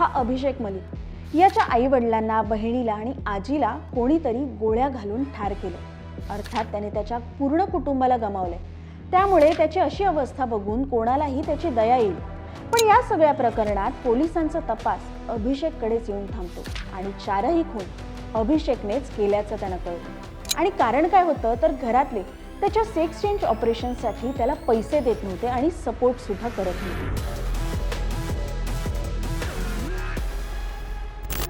हा अभिषेक मलिक. याच्या आईवडिलांना बहिणीला आणि आजीला कोणीतरी गोळ्या घालून ठार केलं. अर्थात त्याने त्याच्या पूर्ण कुटुंबाला गमावले. त्यामुळे त्याची अशी अवस्था बघून कोणालाही त्याची दया येईल. पण या सगळ्या प्रकरणात पोलिसांचा तपास अभिषेककडेच येऊन थांबतो आणि चारही खून अभिषेकनेच केल्याचं त्यानं कळतं आणि कारण काय होतं तर घरातले त्याच्या सेक्स चेंज ऑपरेशनसाठी त्याला पैसे देत नव्हते आणि सपोर्टसुद्धा करत नव्हते.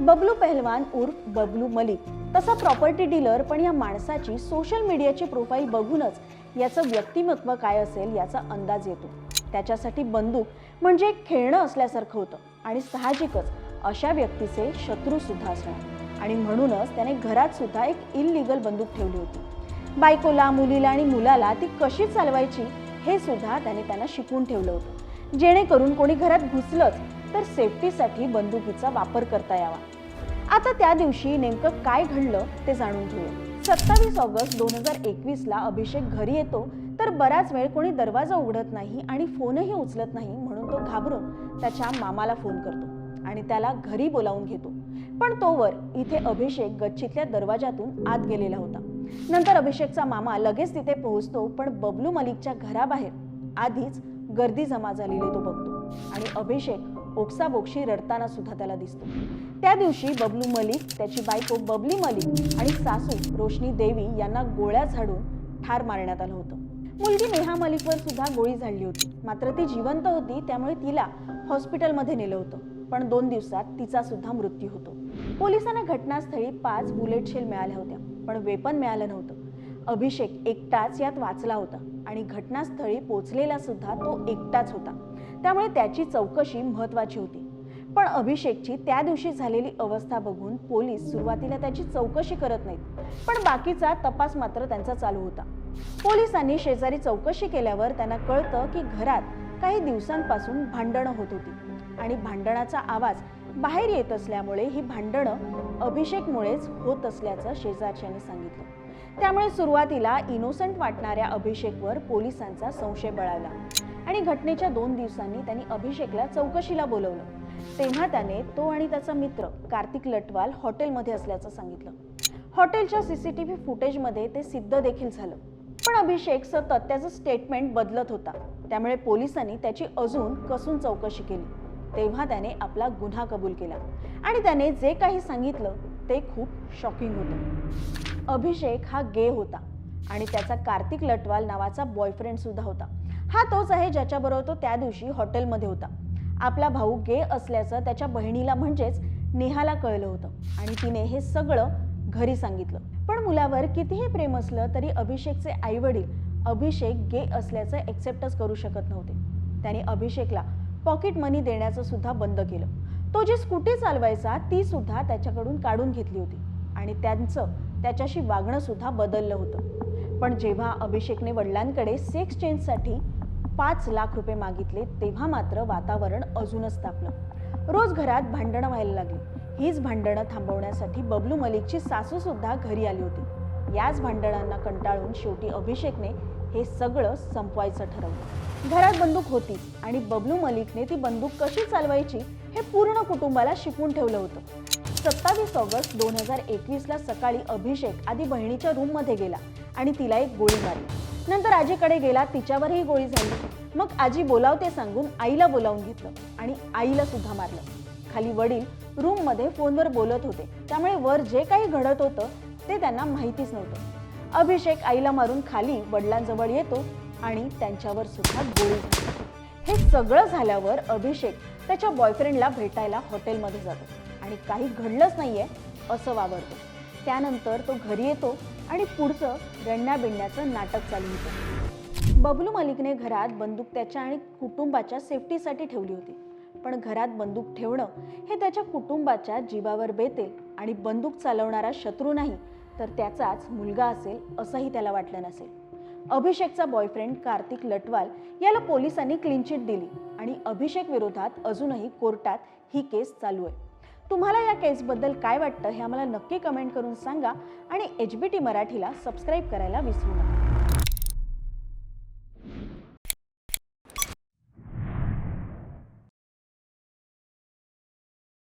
बबलू पहलवान उर्फ बबलू मलिक. तसा प्रॉपर्टी डीलर पण या माणसाची सोशल मीडियाची प्रोफाईल बघूनच याचं व्यक्तिमत्व काय असेल याचा अंदाज येतो. त्याच्यासाठी बंदूक म्हणजे एक खेळणं असल्यासारखं होतं आणि साहजिकच अशा व्यक्तीचे शत्रू सुद्धा असणार. आणि म्हणूनच त्याने घरात सुद्धा एक इलिगल बंदूक ठेवली होती. बायकोला मुलीला आणि मुलाला ती कशी चालवायची हे सुद्धा त्याने त्यांना शिकवून ठेवलं होतं. जेणेकरून कोणी घरात घुसलंच तर सेफ्टीसाठी बंदुकीचा वापर करता यावा. आता त्या दिवशी नेमकं काय घडलं ते जाणून घेऊया. सत्तावीस ऑगस्ट दोन हजार एकवीसला अभिषेक घरी येतो तर बराच वेळ कोणी दरवाजा उघडत नाही आणि फोनही उचलत नाही म्हणून तो घाबरून त्याच्या मामाला फोन करतो आणि त्याला घरी बोलावून घेतो. पण तोवर इथे अभिषेक गच्चीतल्या दरवाजातून आत गेलेला होता. नंतर अभिषेकचा मामा लगेच तिथे पोहोचतो पण बबलू मलिकच्या घराबाहेर आधीच गर्दी जमा झालेली तो बघतो. आणि अभिषेक ओक्साबोक्षी रडताना सुद्धा त्याला दिसतो. त्या दिवशी बबलू मलिक त्याची बायको बबली मलिक आणि सासू रोशनी देवी यांना गोळ्या झाडून ठार मारण्यात आलं होतं. मुलगी नेहा मलिकवर सुद्धा गोळी झाडली होती. मात्र ती जिवंत होती त्यामुळे तिला हॉस्पिटलमध्ये नेलं होतं. पण दोन दिवसात तिचा सुद्धा मृत्यू होतो. पोलिसांना घटनास्थळी पाच बुलेट शेल मिळाल्या होत्या पण वेपन मिळालं नव्हतं. अभिषेक एकटाच यात वाचला होता आणि घटनास्थळी पोचलेला सुद्धा तो एकटाच होता. त्यामुळे त्याची चौकशी महत्वाची होती. पण अभिषेकची त्या दिवशी झालेली अवस्था बघून पोलीस सुरुवातीला त्याची चौकशी करत नाहीत. पण बाकीचा तपास मात्र त्यांचा चालू होता. पोलिसांनी शेजारी चौकशी केल्यावर त्यांना कळतं की घरात काही दिवसांपासून भांडणं होत होती आणि भांडणाचा आवाज बाहेर येत असल्यामुळे ही भांडणं अभिषेकमुळेच होत असल्याचं शेजारच्यांनी सांगितलं. त्यामुळे सुरुवातीला इनोसंट वाटणाऱ्या अभिषेकवर पोलिसांचा संशय बळावला. आणि घटनेच्या दोन दिवसांनी त्यांनी अभिषेकला चौकशीला बोलवलं. तेव्हा त्याने तो आणि त्याचा मित्र कार्तिक लटवाल हॉटेलमध्ये असल्याचं सांगितलं. हॉटेलच्या सीसीटीव्ही फुटेजमध्ये ते सिद्ध देखील झालं. पण अभिषेक सतत त्याचं स्टेटमेंट बदलत होता. त्यामुळे पोलिसांनी त्याची अजून कसून चौकशी केली. तेव्हा त्याने आपला गुन्हा कबूल केला. आणि त्याने जे काही सांगितलं ते खूप शॉकिंग होतं. अभिषेक हा गे होता. आणि त्याचा कार्तिक लटवाल नावाचा बॉयफ्रेंड सुद्धा होता. हा तोच आहे ज्याच्याबरोबर तो त्या दिवशी हॉटेलमध्ये होता. आपला भाऊ गे असल्याचं त्याच्या बहिणीला म्हणजेच नेहाला कळलं होतं. आणि तिने हे सगळं घरी सांगितलं. पण मुलावर कितीही प्रेम असलं तरी अभिषेकचे आई वडील अभिषेक गे असल्याचं एक्सेप्टच करू शकत नव्हते. त्याने अभिषेकला पॉकेट मनी देण्याचं सुद्धा बंद केलं. तो जी स्कूटी चालवायचा ती सुद्धा त्याच्याकडून काढून घेतली होती. आणि त्यांचं त्याच्याशी वागणं सुद्धा बदललं होतं. पण जेव्हा अभिषेकने वडिलांकडे सेक्स चेंजसाठी पाच लाख रुपये मागितले तेव्हा मात्र वातावरण अजूनच तापलं. रोज घरात भांडणं व्हायला लागली. हीच भांडणं थांबवण्यासाठी बबलू मलिकची सासू सुद्धा घरी आली होती. याच भांडणांना कंटाळून शेवटी अभिषेकने हे सगळं संपवायचं ठरवलं. घरात बंदूक होती आणि बबलू मलिकने ती बंदूक कशी चालवायची हे पूर्ण कुटुंबाला शिकवून ठेवलं होतं. सत्तावीस ऑगस्ट दोन हजार एकवीसला सकाळी अभिषेक आधी बहिणीच्या रूममध्ये गेला आणि तिला एक गोळी मारली. नंतर आजीकडे गेला तिच्यावरही गोळी झाली. मग आजी बोलावते सांगून आईला बोलावून घेतलं आणि आईला सुद्धा मारलं. खाली वडील रूममध्ये फोनवर बोलत होते. त्यामुळे वर जे काही घडत होतं ते त्यांना माहितीच नव्हतं. अभिषेक आईला मारून खाली वडिलांजवळ येतो आणि त्यांच्यावर सुद्धा गोळी झाली. हे सगळं झाल्यावर अभिषेक त्याच्या बॉयफ्रेंडला भेटायला हॉटेलमध्ये जातो. आणि काही घडलंच नाहीये असं वावरतो. त्यानंतर तो घरी येतो आणि पुढचं रडण्याबिडण्याचं नाटक चालू होतं. बबलू मलिकने घरात बंदूक त्याच्या आणि कुटुंबाच्या सेफ्टीसाठी ठेवली होती. पण घरात बंदूक ठेवणं हे त्याच्या कुटुंबाच्या जीवावर बेतेल आणि बंदूक चालवणारा शत्रू नाही तर त्याचाच मुलगा असेल असंही त्याला वाटलं नसेल. अभिषेकचा बॉयफ्रेंड कार्तिक लटवाल याला पोलिसांनी क्लीन चिट दिली आणि अभिषेक विरोधात अजूनही कोर्टात ही केस चालू आहे. तुम्हाला या केसबद्दल काय वाटतं हे आम्हाला नक्की कमेंट करून सांगा आणि एच बी टी मराठीला सबस्क्राईब करायला विसरू नका.